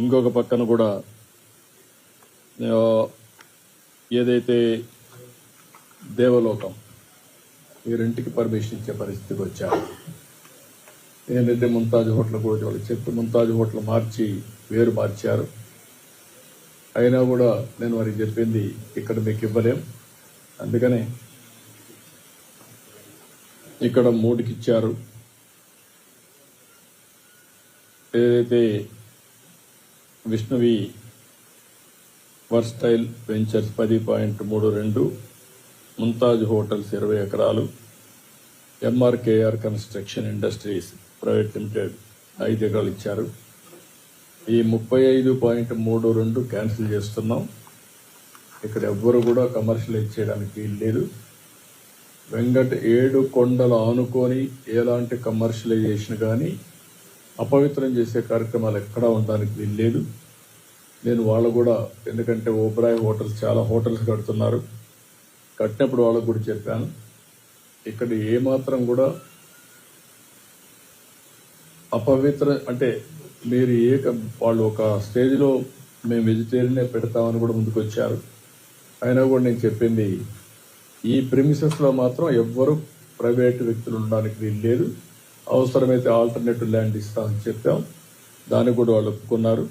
ఇంకొక పక్కన కూడా ఏదైతే దేవలోకం ఈ రెంటికి పర్మిషన్ ఇచ్చే పరిస్థితికి వచ్చారు. ఏంటంటే ముంతాజ్ హోటల్ కూడా వాళ్ళకి చెప్తే ముంతాజ్ హోటల్ మార్చి వేరు మార్చారు. అయినా కూడా నేను వారికి చెప్పింది ఇక్కడ మీకు ఇవ్వలేం. అందుకనే ఇక్కడ మూడుకి ఇచ్చారు ఏదైతే విష్ణువి వర్స్టైల్ వెంచర్స్ పది పాయింట్ మూడు రెండు ముంతాజ్ హోటల్స్ ఇరవై ఎకరాలు MRKR construction industries private limited ఐదు ఎకరాలు ఇచ్చారు. ఈ ముప్పై ఐదు పాయింట్ మూడు రెండు క్యాన్సిల్ చేస్తున్నాం. ఇక్కడ ఎవ్వరు కూడా కమర్షియలైజ్ చేయడానికి వీలు లేదు. వెంకట ఏడు కొండలు ఆనుకొని ఎలాంటి కమర్షియలైజేషన్ కానీ అపవిత్రం చేసే కార్యక్రమాలు ఎక్కడా ఉండడానికి వీలు లేదు. నేను వాళ్ళు కూడా ఎందుకంటే ఓబ్రాయ్ హోటల్స్ చాలా హోటల్స్ కడుతున్నారు. కట్టినప్పుడు వాళ్ళకు కూడా చెప్పాను. ఇక్కడ ఏమాత్రం కూడా అపవిత్ర అంటే మీరు ఏ క- వాళ్ళు ఒక స్టేజ్లో మేము వెజిటేరియనే పెడతామని కూడా ముందుకు వచ్చారు అయినా కూడా నేను చెప్పింది ఈ ప్రిమిసెస్లో మాత్రం ఎవ్వరు ప్రైవేట్ వ్యక్తులు ఉండడానికి వీలు లేదు. అవసరమైతే ఆల్టర్నేటివ్ ల్యాండ్ ఇస్తామని చెప్పాం. దాన్ని కూడా వాళ్ళు ఒప్పుకున్నారు.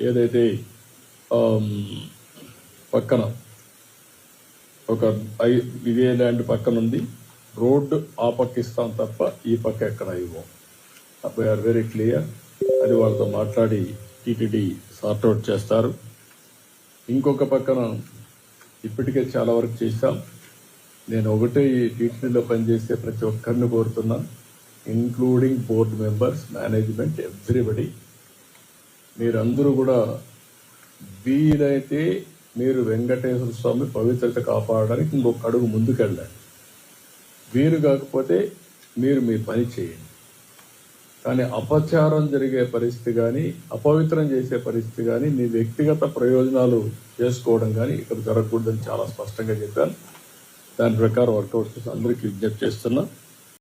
ఏదైతే పక్కన ఒక ఐ ఇదే ల్యాండ్ పక్కన ఉంది రోడ్డు ఆ పక్క ఇస్తాం తప్ప ఈ పక్క ఎక్కడ ఇవ్వం. Are very clear. అది వాళ్ళతో మాట్లాడి టీటీడీ సార్ట్అవుట్ చేస్తారు. ఇంకొక పక్కన ఇప్పటికే చాలా వరకు చేశాం. నేను ఒకటే ఈ టీటీడీలో పనిచేసే ప్రతి ఒక్కరిని కోరుతున్నాను including board members management everybody మీరందరూ కూడా వీలైతే మీరు వెంకటేశ్వర స్వామి పవిత్రత కాపాడడానికి ఇంకొక అడుగు ముందుకెళ్ళండి. వీలు కాకపోతే మీరు మీ పని చేయండి. కానీ అపచారం జరిగే పరిస్థితి కానీ అపవిత్రం చేసే పరిస్థితి కానీ మీ వ్యక్తిగత ప్రయోజనాలు చేసుకోవడం కానీ ఇక్కడ జరగకూడదని చాలా స్పష్టంగా చెప్పాను దాని ప్రకారం వర్కౌట్ చేసి అందరికీ విజ్ఞప్తి చేస్తున్నాను